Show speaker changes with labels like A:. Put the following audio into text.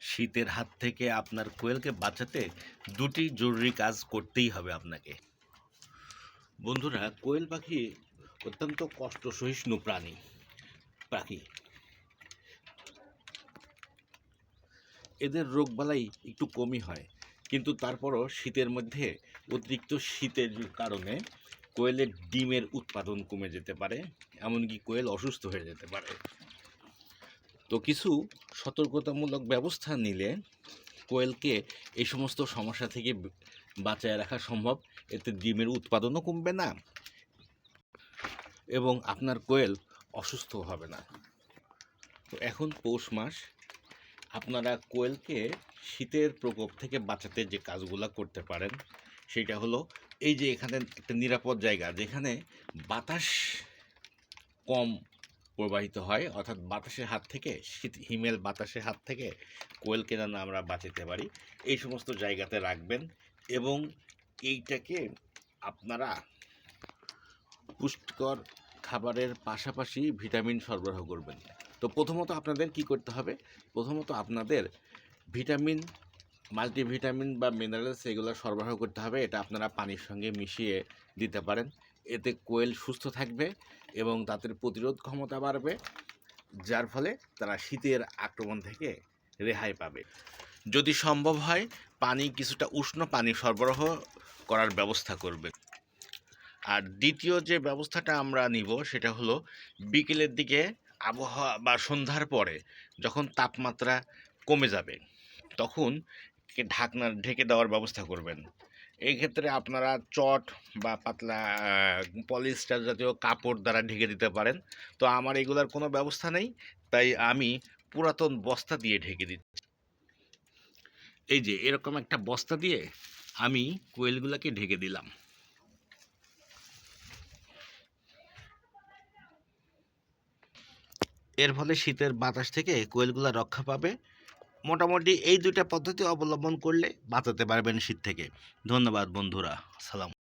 A: শীতের হাত থেকে আপনার কোয়েলকে বাঁচাতে দুটি জরুরি কাজ করতেই হবে আপনাকে। বন্ধুরা, কোয়েল পাখি অত্যন্ত কষ্ট সহিষ্ণু প্রাণী। পাখি। এদের রোগবালাই একটু কমই হয়, কিন্তু তারপরও শীতের মধ্যে অতিরিক্ত শীতের কারণে কোয়েলের ডিমের উৎপাদন কমে যেতে পারে, এমনকি কোয়েল অসুস্থ হয়ে যেতে পারে। তো কিছু সতর্কতামূলক ব্যবস্থা নিলে কোয়েলকে এই সমস্ত সমস্যা থেকে বাঁচায় রাখা সম্ভব। এতে ডিমের উৎপাদনও কমবে না এবং আপনার কোয়েল অসুস্থ হবে না। তো এখন পৌষ মাস, আপনারা কোয়েলকে শীতের প্রকোপ থেকে বাঁচাতে যে কাজগুলো করতে পারেন, সেটা হলো এই যে এখানে একটা নিরাপদ জায়গা, যেখানে বাতাস কম প্রবাহিত হয়, অর্থাৎ বাতাসের হাত থেকে, শীত, হিমেল বাতাসের হাত থেকে কোয়েলকে যেন আমরা বাঁচাতে পারি। এই সমস্ত জায়গাতে রাখবেন এবং এইটাকে আপনারা পুষ্টিকর খাবারের পাশাপাশি ভিটামিন সরবরাহ করবেন। তো প্রথমত আপনাদের কি করতে হবে? প্রথমত আপনাদের ভিটামিন, মাল্টিভিটামিন বা মিনারেলস এগুলো সরবরাহ করতে হবে, এটা আপনারা পানির সঙ্গে মিশিয়ে দিতে পারেন। এতে কোয়েল সুস্থ থাকবে এবং তাদের প্রতিরোধ ক্ষমতা বাড়বে, যার ফলে তারা শীতের আক্রমণ থেকে রেহাই পাবে। যদি সম্ভব হয়, পানি কিছুটা উষ্ণ পানি সরবরাহ করার ব্যবস্থা করবে। আর দ্বিতীয় যে ব্যবস্থাটা আমরা নিব, সেটা হলো বিকেলের দিকে আবহাওয়া বা সন্ধ্যার পরে যখন তাপমাত্রা কমে যাবে, তখন ঢাকনা ঢেকে দেওয়ার ব্যবস্থা করবেন। এই ক্ষেত্রে আপনারা চট বা পাতলা পলিস্টার জাতীয় কাপড় দ্বারা ঢেকে দিতে পারেন। তো আমার এগুলার কোনো ব্যবস্থা নেই, তাই আমি পুরাতন বস্তা দিয়ে ঢেকে দিচ্ছি। এই যে এরকম একটা বস্তা দিয়ে আমি কোয়েলগুলোকে ঢেকে দিলাম। এর ফলে শীতের বাতাস থেকে কোয়েলগুলো রক্ষা পাবে। মোটামুটি এই দুইটা পদ্ধতি অবলম্বন করলে বাঁচাতে পারবেন শীত থেকে। ধন্যবাদ বন্ধুরা। সালাম।